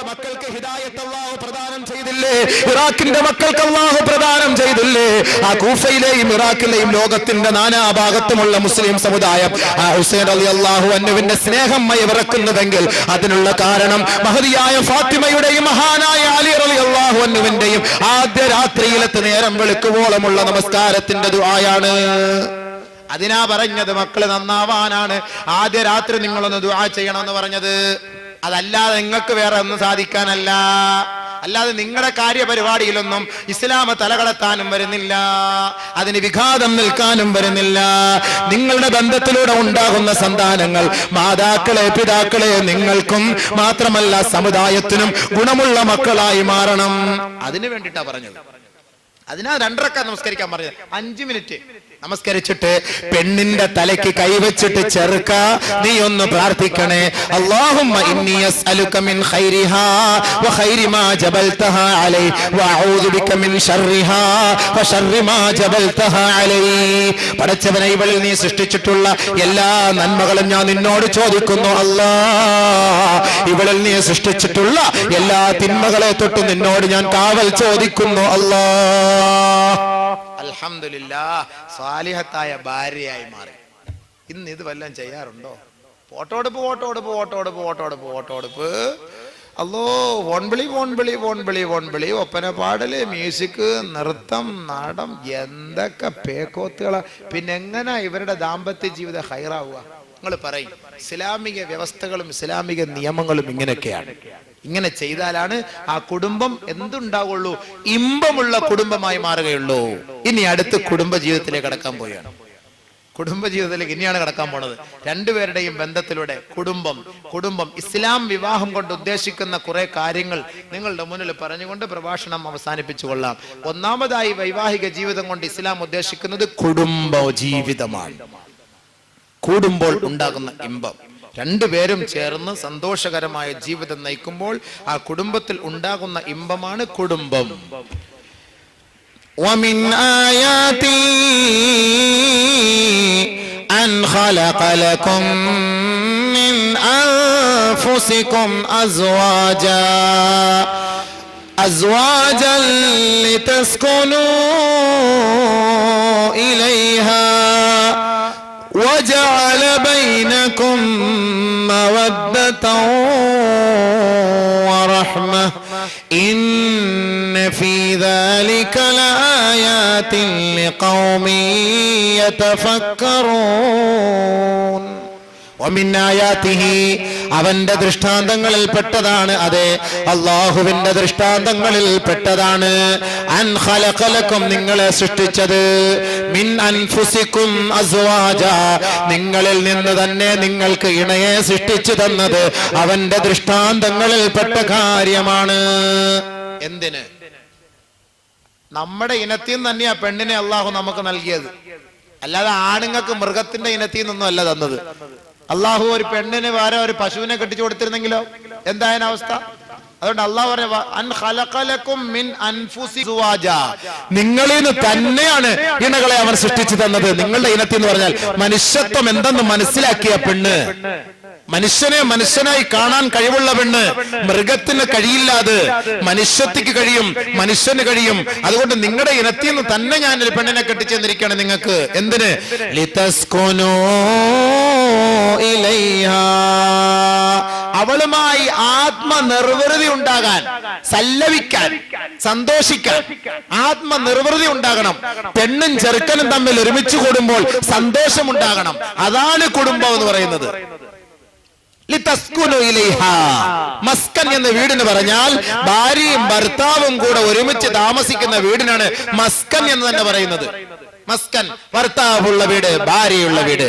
പാവപ്പെട്ട മക്കൾക്ക് ഹിദായത്ത് അള്ളാഹു പ്രദാനം ചെയ്തില്ലേ? ഇറാഖിന്റെ മക്കൾക്ക് അള്ളാഹു പ്രദാനം ചെയ്തില്ലേ? ആ കൂഫയിലെയും ഇറാഖിലെയും ലോകത്തിന്റെ നാനാഭാഗത്തുമുള്ള മുസ്ലിം സമുദായം. ആ ഹുസൈൻ അലി അള്ളാഹു അന്നുവിന്റെ സ്നേഹം മയവിറക്കുന്നതെങ്കിൽ അതിനുള്ള കാരണം മഹതിയായ ഫാത്തിമയുടെയും മഹാനായ അലി അലി അള്ളാഹു അന്നുവിന്റെയും ആദ്യ രാത്രിയിലത്തെ നേരം വെളുക്കുവോളമുള്ള നമസ്കാരത്തിന്റെ ദുആയാണ്. അതിനാ പറഞ്ഞത് മക്കൾ നന്നാവാനാണ്. ആദ്യ രാത്രി നിങ്ങളൊന്ന് ദുആ ചെയ്യണമെന്ന് പറഞ്ഞത്. അതല്ലാതെ നിങ്ങൾക്ക് വേറെ ഒന്നും സാധിക്കാനല്ല. അല്ലാതെ നിങ്ങളുടെ കാര്യപരിപാടിയിലൊന്നും ഇസ്ലാമ തലകടത്താനും വരുന്നില്ല. അതിന് വിഘാതം നിൽക്കാനും വരുന്നില്ല. നിങ്ങളുടെ ബന്ധത്തിലൂടെ ഉണ്ടാകുന്ന സന്താനങ്ങൾ മാതാക്കളെ പിതാക്കളെ നിങ്ങൾക്കും മാത്രമല്ല സമുദായത്തിനും ഗുണമുള്ള മക്കളായി മാറണം. അതിനു വേണ്ടിയിട്ടാ പറഞ്ഞത്. അതിനാ രണ്ടരക്ക നമസ്കരിക്കാൻ പറഞ്ഞത്. അഞ്ചു മിനിറ്റ്. നമസ്കരിച്ചിട്ട് പെണ്ണിന്റെ തലയ്ക്ക് കൈവച്ചിട്ട് ചെറുക്ക നീ ഒന്ന് പ്രാർത്ഥിക്കണേ. അല്ലാഹുമ്മ ഇന്നി മിൻ ഖൈരിഹാ മാ ജബൽതഹാ അലൈ ബിക മിൻ ശർരിഹാ മാ ജബൽതഹാ അലൈ. പടച്ചവനെ ഇവളിൽ നീ സൃഷ്ടിച്ചിട്ടുള്ള എല്ലാ നന്മകളും ഞാൻ നിന്നോട് ചോദിക്കുന്നു. അല്ലാ ഇവളിൽ നീ സൃഷ്ടിച്ചിട്ടുള്ള എല്ലാ തിന്മകളെ തൊട്ട് നിന്നോട് ഞാൻ കാവൽ ചോദിക്കുന്നു. അല്ലാ. അൽഹംദുലില്ലാ സ്വാലിഹത്തായ ഭാര്യയായി മാറി. ഇന്ന് ഇത് വല്ലതും ചെയ്യാറുണ്ടോ? ഫോട്ടോടുപ്പ് ഫോട്ടോ എടുപ്പ് ഫോട്ടോ എടുപ്പ് അല്ലോ വോൺവിളി വോൺവിളി വോൺവിളി വോൺവിളി. ഒപ്പന പാടൽ മ്യൂസിക് നൃത്തം നാടം എന്തൊക്കെ പേക്കോത്തുകളാ. പിന്നെ എങ്ങനെ ഇവരുടെ ദാമ്പത്യ ജീവിതം ഹൈറാവുക? നിങ്ങൾ പറയും. ഇസ്ലാമിക വ്യവസ്ഥകളും ഇസ്ലാമിക നിയമങ്ങളും ഇങ്ങനെയൊക്കെയാണ്. ഇങ്ങനെ ചെയ്താലാണ് ആ കുടുംബം എന്തുണ്ടാവുള്ളൂ? ഇമ്പമുള്ള കുടുംബമായി മാറുകയുള്ളൂ. ഇനി അടുത്ത് കുടുംബ ജീവിതത്തിലേക്ക് കടക്കാൻ പോവുകയാണ്. കുടുംബ ജീവിതത്തിലേക്ക് ഇനിയാണ് കടക്കാൻ പോണത്. രണ്ടുപേരുടെയും ബന്ധത്തിലൂടെ കുടുംബം കുടുംബം ഇസ്ലാം വിവാഹം കൊണ്ട് ഉദ്ദേശിക്കുന്ന കുറെ കാര്യങ്ങൾ നിങ്ങളുടെ മുന്നിൽ പറഞ്ഞുകൊണ്ട് പ്രഭാഷണം അവസാനിപ്പിച്ചു കൊള്ളാം. ഒന്നാമതായി വൈവാഹിക ജീവിതം കൊണ്ട് ഇസ്ലാം ഉദ്ദേശിക്കുന്നത് കുടുംബ ജീവിതമാണ് കൂടുമ്പോൾ ഉണ്ടാകുന്ന ഇമ്പം. രണ്ടുപേരും ചേർന്ന് സന്തോഷകരമായ ജീവിതം നയിക്കുമ്പോൾ ആ കുടുംബത്തിൽ ഉണ്ടാകുന്ന ഇമ്പമാണ് കുടുംബം ومن آياته أن خلق لكم من أنفسكم أزواجا أزواجا لتسكنوا إليها وجعل بينكم مودة ورحمة. إن في ذلك لآيات لقوم يتفكرون. അവന്റെ ദൃഷ്ടാന്തങ്ങളിൽ പെട്ടതാണ് അതെ. അള്ളാഹുവിന്റെ ദൃഷ്ടാന്തങ്ങളിൽ പെട്ടതാണ്. അൻ ഖലഖലക്കും നിങ്ങളെ സൃഷ്ടിച്ചത്. മിൻ അൻഫുസിക്കും അസ്വാജ. നിങ്ങളിൽ നിന്ന് തന്നെ നിങ്ങൾക്ക് ഇണയെ സൃഷ്ടിച്ചു തന്നത് അവന്റെ ദൃഷ്ടാന്തങ്ങളിൽ പെട്ട കാര്യമാണ്. എന്തിന്? നമ്മുടെ ഇനത്തിൽ നിന്ന് തന്നെയാ പെണ്ണിനെ അള്ളാഹു നമുക്ക് നൽകിയത്. അല്ലാതെ ആണുങ്ങൾക്ക് മൃഗത്തിന്റെ ഇനത്തിൽ നിന്നൊന്നും അല്ല തന്നത്. അള്ളാഹു ഒരു പെണ്ണിന് വേറെ ഒരു പശുവിനെ കെട്ടിച്ചു കൊടുത്തിരുന്നെങ്കിലോ? എന്തായാലും അവസ്ഥ? അതുകൊണ്ട് അള്ളാഹു പറഞ്ഞ. നിങ്ങളിൽ നിന്ന് തന്നെയാണ് ഇണകളെ അവർ സൃഷ്ടിച്ചു തന്നത്. നിങ്ങളുടെ ഇനത്തിൽ എന്ന് പറഞ്ഞാൽ മനുഷ്യത്വം എന്തെന്ന് മനസ്സിലാക്കിയ പെണ്ണ്. മനുഷ്യനെ മനുഷ്യനായി കാണാൻ കഴിവുള്ള പെണ്ണ്. മൃഗത്തിന് കഴിയില്ലാതെ മനുഷ്യത്തിക്ക് കഴിയും മനുഷ്യന് കഴിയും. അതുകൊണ്ട് നിങ്ങളുടെ ഇനത്തിൽ നിന്ന് തന്നെ ഞാൻ ഒരു പെണ്ണിനെ കെട്ടിച്ചെന്നിരിക്കുകയാണ് നിങ്ങൾക്ക്. എന്തിന്? ലിതസ്കുനൂ അവളുമായി ആത്മനിർവൃതി ഉണ്ടാകാൻ സല്ലവിക്കാൻ സന്തോഷിക്കാൻ ആത്മനിർവൃതി ഉണ്ടാകണം. പെണ്ണും ചെറുക്കനും തമ്മിൽ ഒരുമിച്ച് കൂടുമ്പോൾ സന്തോഷം ഉണ്ടാകണം അതാണ് കുടുംബം എന്ന് പറയുന്നത്. മസ്കൻ എന്ന വീടിന് പറഞ്ഞാൽ ഭാര്യയും ഭർത്താവും കൂടെ ഒരുമിച്ച് താമസിക്കുന്ന വീടിനാണ് മസ്കൻ എന്ന് തന്നെ പറയുന്നത്. മസ്കൻ ഭർത്താവുള്ള വീട് ഭാര്യയുള്ള വീട്.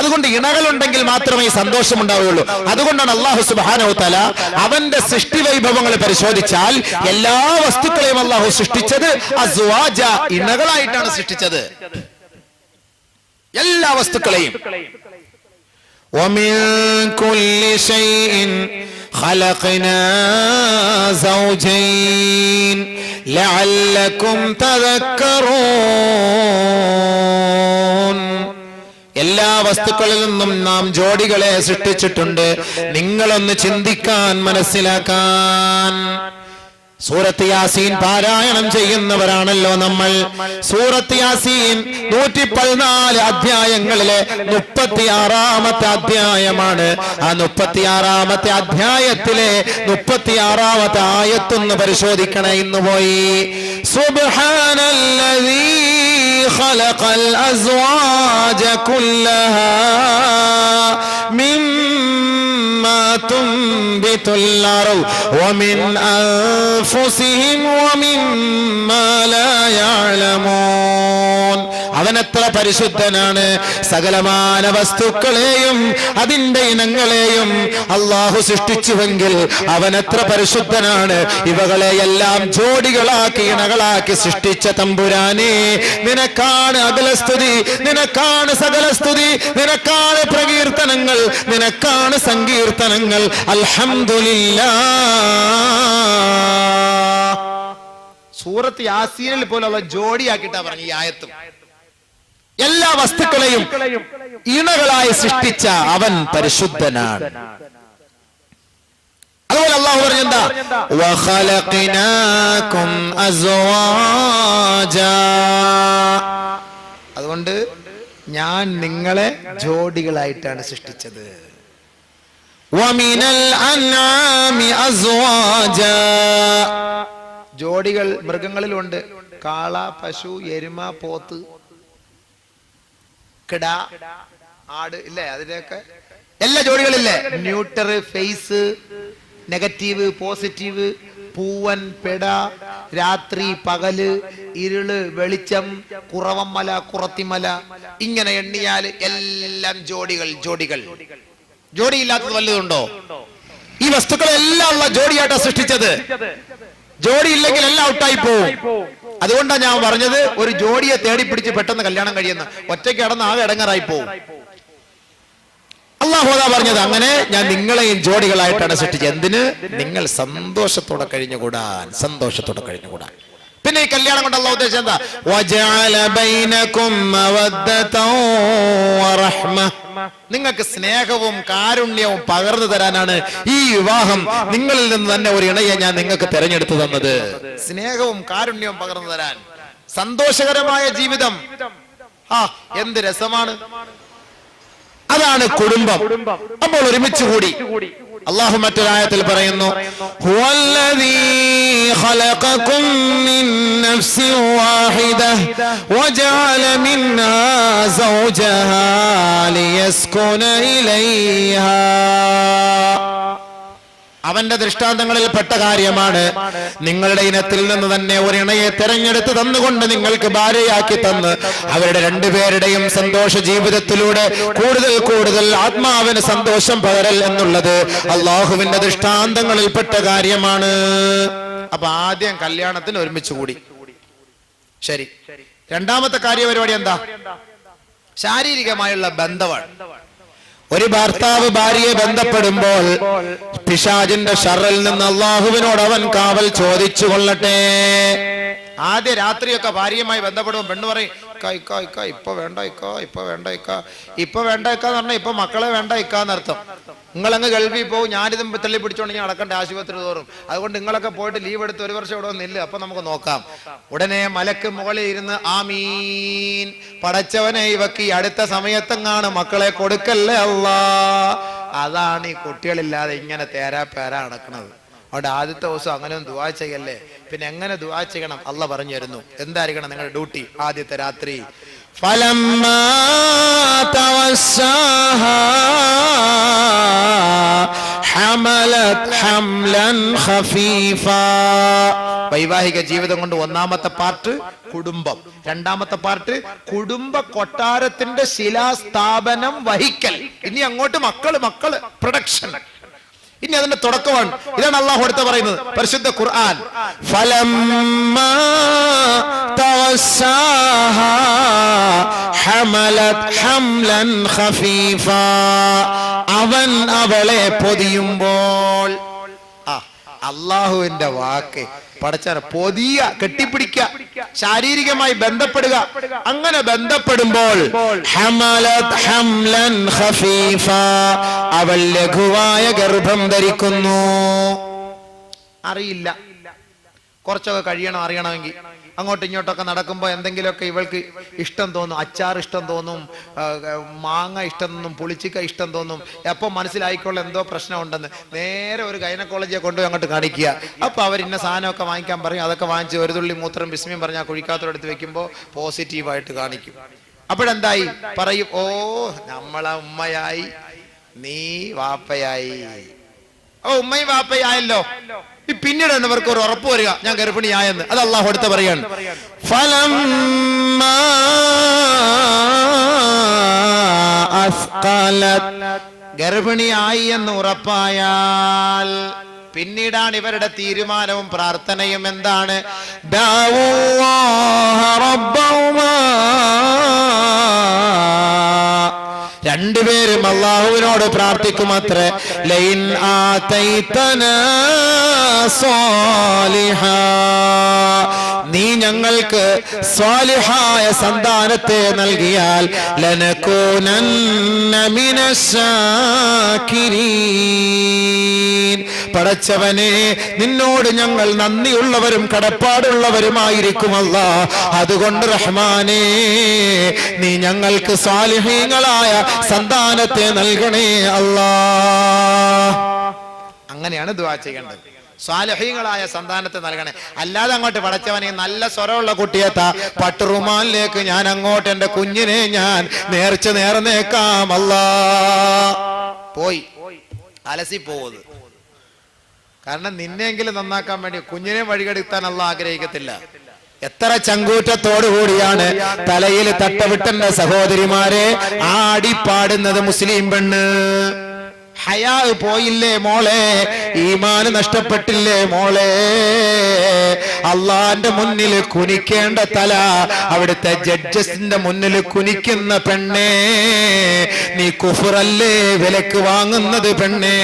അതുകൊണ്ട് ഇണകൾ ഉണ്ടെങ്കിൽ മാത്രമേ സന്തോഷം ഉണ്ടാവുകയുള്ളൂ അതുകൊണ്ടാണ് അള്ളാഹു സുബാനോ തല അവന്റെ സൃഷ്ടി വൈഭവങ്ങൾ പരിശോധിച്ചാൽ എല്ലാ വസ്തുക്കളെയും അള്ളാഹു സൃഷ്ടിച്ചത് ഇണകളായിട്ടാണ് സൃഷ്ടിച്ചത്. എല്ലാ വസ്തുക്കളെയും. ومن كل شيء خلقنا زوجين لعلكم تذكرون എല്ലാ വസ്തുക്കളിൽ നിന്നും നാം ജോഡികളെ സൃഷ്ടിച്ചിട്ടുണ്ട് നിങ്ങളൊന്ന് ചിന്തിക്കാൻ മനസ്സിലാക്കാൻ സൂറത്ത് യാസീൻ പാരായണം ചെയ്യുന്നവരാണല്ലോ നമ്മൾ സൂറത്ത് യാസീൻ നൂറ്റി പതിനാല് അധ്യായങ്ങളിലെ മുപ്പത്തിയാറാമത്തെ അധ്യായമാണ് ആ മുപ്പത്തിയാറാമത്തെ അധ്യായത്തിലെ മുപ്പത്തിയാറാമത്തെ ആയത്തൊന്ന് പരിശോധിക്കണേ ഇന്ന് പോയി സുബ്ഹാനല്ലദീ خلق الأزواج كلها مما تنبت الأرض ومن أنفسهم ومما لا يعلمون. അവൻ എത്ര പരിശുദ്ധനാണ്. സകലമാന വസ്തുക്കളെയും അതിന്റെ ഇനങ്ങളെയും അള്ളാഹു സൃഷ്ടിച്ചുവെങ്കിൽ അവൻ പരിശുദ്ധനാണ്. ഇവകളെ എല്ലാം ജോഡികളാക്കി ഇണകളാക്കി സൃഷ്ടിച്ച തമ്പുരാനെ നിനക്കാണ് അകലസ്തുതി നിനക്കാണ് സകലസ്തുതി നിനക്കാണ് പ്രകീർത്തനങ്ങൾ നിനക്കാണ് സങ്കീർത്തനങ്ങൾ. അൽഹംദുലില്ലാ. സൂറത്ത് യാസീനിൽ പോലുള്ള ജോഡിയാക്കിട്ടാ പറഞ്ഞു ഈ ആയത്തും. എല്ലാ വസ്തുക്കളെയും ഇണകളായി സൃഷ്ടിച്ച അവൻ പരിശുദ്ധനാണ്. അതുപോലെ അള്ളാഹു പറഞ്ഞെന്താ? അതുകൊണ്ട് ഞാൻ നിങ്ങളെ ജോഡികളായിട്ടാണ് സൃഷ്ടിച്ചത്. ജോഡികൾ മൃഗങ്ങളിലുണ്ട്. കാള പശു എരുമ പോത്ത് കിട ആട് ഇല്ലേ? അതിന്റെയൊക്കെ എല്ലാ ജോഡികളില്ലേ? ന്യൂട്ടർ ഫേസ് നെഗറ്റീവ് പോസിറ്റീവ് പൂവൻ പെട രാത്രി പകൽ ഇരുൾ വെളിച്ചം കുറവമ്മല കുറത്തിമല ഇങ്ങനെ എണ്ണിയാൽ എല്ലാം ജോഡികൾ ജോഡികൾ. ജോഡി ജോഡിയില്ലാത്തത് വല്ലതുണ്ടോ? ഈ വസ്തുക്കളെല്ലാം ഉള്ള ജോഡിയായിട്ടാണ് സൃഷ്ടിച്ചത്. ജോഡി ഇല്ലെങ്കിൽ എല്ലാം ഔട്ടായി പോവും. അതുകൊണ്ടാണ് ഞാൻ പറഞ്ഞത് ഒരു ജോഡിയെ തേടി പിടിച്ച് പെട്ടെന്ന് കല്യാണം കഴിയുന്ന. ഒറ്റയ്ക്ക് അടന്ന് ആകെ ഇടങ്ങറായി പോകും അള്ളാഹോദ പറഞ്ഞത് അങ്ങനെ ഞാൻ നിങ്ങളെയും ജോഡികളായിട്ടാണ് സൃഷ്ടിച്ചത്. എന്തിന്? നിങ്ങൾ സന്തോഷത്തോടെ കഴിഞ്ഞുകൂടാൻ സന്തോഷത്തോടെ കഴിഞ്ഞുകൂടാൻ. പിന്നെ ഈ കല്യാണം കൊണ്ട് അള്ളാഹു ഉദ്ദേശം എന്താ? നിങ്ങൾക്ക് സ്നേഹവും കാരുണ്യവും പകർന്നു തരാനാണ് ഈ വിവാഹം നിങ്ങളിൽ നിന്ന് തന്നെ ഒരു ഇണയെ ഞാൻ നിങ്ങൾക്ക് തെരഞ്ഞെടുത്തു തന്നത്. സ്നേഹവും കാരുണ്യവും പകർന്നു തരാൻ. സന്തോഷകരമായ ജീവിതം. ആ എന്ത് രസമാണ്. അതാണ് കുടുംബം. അപ്പോൾ ഒരുമിച്ച് കൂടി. അള്ളാഹു മറ്റൊരായത്തിൽ പറയുന്നു ഹുവല്ലദീ ഖലഖകും മിൻ നഫ്സിൻ വാഹിദ വജഅല മിൻഹാ സൗജഹാ ലിയസ്കുന ഇലൈഹാ അവന്റെ ദൃഷ്ടാന്തങ്ങളിൽ പെട്ട കാര്യമാണ്. നിങ്ങളുടെ ഇനത്തിൽ നിന്ന് തന്നെ ഒരിണയെ തെരഞ്ഞെടുത്ത് തന്നുകൊണ്ട് നിങ്ങൾക്ക് ഭാര്യയാക്കി തന്ന് അവരുടെ രണ്ടുപേരുടെയും സന്തോഷ ജീവിതത്തിലൂടെ കൂടുതൽ കൂടുതൽ ആത്മാവിന് സന്തോഷം പകരൽ എന്നുള്ളത് അള്ളാഹുവിന്റെ ദൃഷ്ടാന്തങ്ങളിൽ പെട്ട കാര്യമാണ്. അപ്പൊ ആദ്യം കല്യാണത്തിന് ഒരുമിച്ച് കൂടി. ശരി. രണ്ടാമത്തെ കാര്യപരിപാടി എന്താ? ശാരീരികമായുള്ള ബന്ധമാണ്. ഒരു ഭർത്താവ് ഭാര്യയെ ബന്ധപ്പെടുമ്പോൾ പിശാജിന്റെ ഷറിൽ നിന്ന് അള്ളാഹുവിനോട് അവൻ കാവൽ ചോദിച്ചു കൊള്ളട്ടെ ആദ്യ രാത്രിയൊക്കെ ഭാര്യയുമായി ബന്ധപ്പെടുമ്പോൾ പെണ്ണ് പറയും ഇക്ക ഇക്ക ഇക്ക ഇപ്പൊ വേണ്ട ഇക്ക ഇപ്പൊ വേണ്ട ഇക്ക. ഇപ്പൊ വേണ്ട ഇക്ക എന്ന് പറഞ്ഞാൽ ഇപ്പൊ മക്കളെ വേണ്ട ഇക്ക എന്നർത്ഥം നിങ്ങളങ്ങ് ഗൾഫിൽ പോകും ഞാനിതും തള്ളി പിടിച്ചോണ്ടെങ്കിൽ നടക്കണ്ട ആശുപത്രി തോറും. അതുകൊണ്ട് നിങ്ങളൊക്കെ പോയിട്ട് ലീവ് എടുത്ത് ഒരു വർഷം ഇവിടെ നില്ല അപ്പൊ നമുക്ക് നോക്കാം. ഉടനെ മലക്ക് മുകളിൽ ഇരുന്ന് ആമീൻ. പടച്ചവനെ ഇവക്ക് ഈ അടുത്ത സമയത്തെങ്ങാണ് മക്കളെ കൊടുക്കല്ലേ അല്ലാ? അതാണ് ഈ കുട്ടികളില്ലാതെ ഇങ്ങനെ തേരാ പേരാ നടക്കുന്നത് അതുകൊണ്ട് ആദ്യത്തെ ദിവസം അങ്ങനെ ഒന്നും ദുവാ ചെയ്യല്ലേ? പിന്നെ എങ്ങനെ ദുവാ ചെയ്യണം? അല്ല പറഞ്ഞു തരുന്നു. എന്തായിരിക്കണം നിങ്ങളുടെ ഡ്യൂട്ടി? ആദ്യത്തെ രാത്രി. വൈവാഹിക ജീവിതം കൊണ്ട് ഒന്നാമത്തെ പാർട്ട് കുടുംബം. രണ്ടാമത്തെ പാർട്ട് കുടുംബ കൊട്ടാരത്തിന്റെ ശിലാസ്ഥാപനം വഹിക്കൽ. ഇനി അങ്ങോട്ട് മക്കൾ മക്കൾ പ്രൊഡക്ഷൻ. ഇനി അതിന്റെ തുടക്കമാണ്. ഇതാണ് അള്ളാഹു അടുത്ത് പറയുന്നത്. പരിശുദ്ധ ഖുർആൻ. ഫലം അവൻ അവളെ പൊതിയുമ്പോൾ അള്ളാഹുവിന്റെ വാക്ക്. പടച്ചറ പൊതിയ കെട്ടിപ്പിടിക്ക ശാരീരികമായി ബന്ധപ്പെടുക. അങ്ങനെ ബന്ധപ്പെടുമ്പോൾ. അവൾ ലഘുവായ ഗർഭം ധരിക്കുന്നു. അറിയില്ല. കുറച്ചൊക്കെ കഴിയണം അറിയണമെങ്കിൽ. അങ്ങോട്ടും ഇങ്ങോട്ടൊക്കെ നടക്കുമ്പോൾ എന്തെങ്കിലുമൊക്കെ ഇവൾക്ക് ഇഷ്ടം തോന്നും അച്ചാർ ഇഷ്ടം തോന്നും മാങ്ങ ഇഷ്ടം തോന്നും പുളിച്ചിക്ക ഇഷ്ടം തോന്നും എപ്പോൾ മനസ്സിലായിക്കോളും എന്തോ പ്രശ്നമുണ്ടെന്ന്. നേരെ ഒരു ഗൈനക്കോളജിയെ കൊണ്ടുപോയി അങ്ങോട്ട് കാണിക്കുക. അപ്പോൾ അവർ ഇന്ന സാധനമൊക്കെ വാങ്ങിക്കാൻ പറയും. അതൊക്കെ വാങ്ങിച്ച് ഒരു തുള്ളി മൂത്രം വിസ്മയം പറഞ്ഞാൽ കുഴിക്കാത്തോടെടുത്ത് വെക്കുമ്പോൾ പോസിറ്റീവായിട്ട് കാണിക്കും. അപ്പോഴെന്തായി? പറയും ഓ നമ്മളെ ഉമ്മയായി നീ വാപ്പയായി. ഓ ഉമ്മയും വാപ്പയായല്ലോ പിന്നീട് എന്നവർക്ക് ഒരു ഉറപ്പ് വരിക. ഞാൻ ഗർഭിണിയായെന്ന് അത് അള്ളാഹു അടുത്ത് പറയാണ്. ഫലം ഗർഭിണിയായി എന്ന് ഉറപ്പായാൽ പിന്നീടാണ് ഇവരുടെ തീരുമാനവും പ്രാർത്ഥനയും എന്താണ്? ദാവൂ. രണ്ടുപേരും അള്ളാഹുവിനോട് പ്രാർത്ഥിക്കുമത്രേ ലൈൻ ആതൈതനാ സ്വാലിഹാ. നീ ഞങ്ങൾക്ക് സ്വാലിഹായ സന്താനത്തെ നൽകിയാൽ. പടച്ചവനെ നിന്നോട് ഞങ്ങൾ നന്ദിയുള്ളവരും കടപ്പാടുള്ളവരുമായിരിക്കുമല്ല അതുകൊണ്ട് റഹ്മാനേ നീ ഞങ്ങൾക്ക് സ്വാലിഹീങ്ങളായ സന്താനത്തെ നൽകണേ അല്ലാ. അങ്ങനെയാണ് ദുആ ചെയ്യേണ്ടത്. സ്വാലഹീങ്ങളായ സന്താനത്തെ നൽകണേ. അല്ലാതെ അങ്ങോട്ട് പടച്ചവനെ നല്ല സ്വരമുള്ള കുട്ടിയെത്ത. പട്ടുറുമാലിലേക്ക് ഞാൻ അങ്ങോട്ട് എന്റെ കുഞ്ഞിനെ ഞാൻ നേർച്ച നേർന്നേക്കാമല്ല പോയി. അലസി പോവത് കാരണം നിന്നെങ്കിലും നന്നാക്കാൻ വേണ്ടി കുഞ്ഞിനെ വഴികെടുത്താൻ അല്ല ആഗ്രഹിക്കത്തില്ല. എത്ര കൂടിയാണ് തലയിൽ തട്ടവിട്ടന്റെ സഹോദരിമാരെ ആടിപ്പാടുന്നത് മുസ്ലിം പെണ്ണ്. ഹയാ പോയില്ലേ മോളെ? ഈമാന് നഷ്ടപ്പെട്ടില്ലേ മോളെ? അള്ളാന്റെ മുന്നിൽ കുനിക്കേണ്ട തല അവിടുത്തെ ജഡ്ജസിന്റെ മുന്നിൽ കുനിക്കുന്ന പെണ്ണേ നീ കുഫറല്ലേ വിലക്ക് വാങ്ങുന്നത് പെണ്ണേ?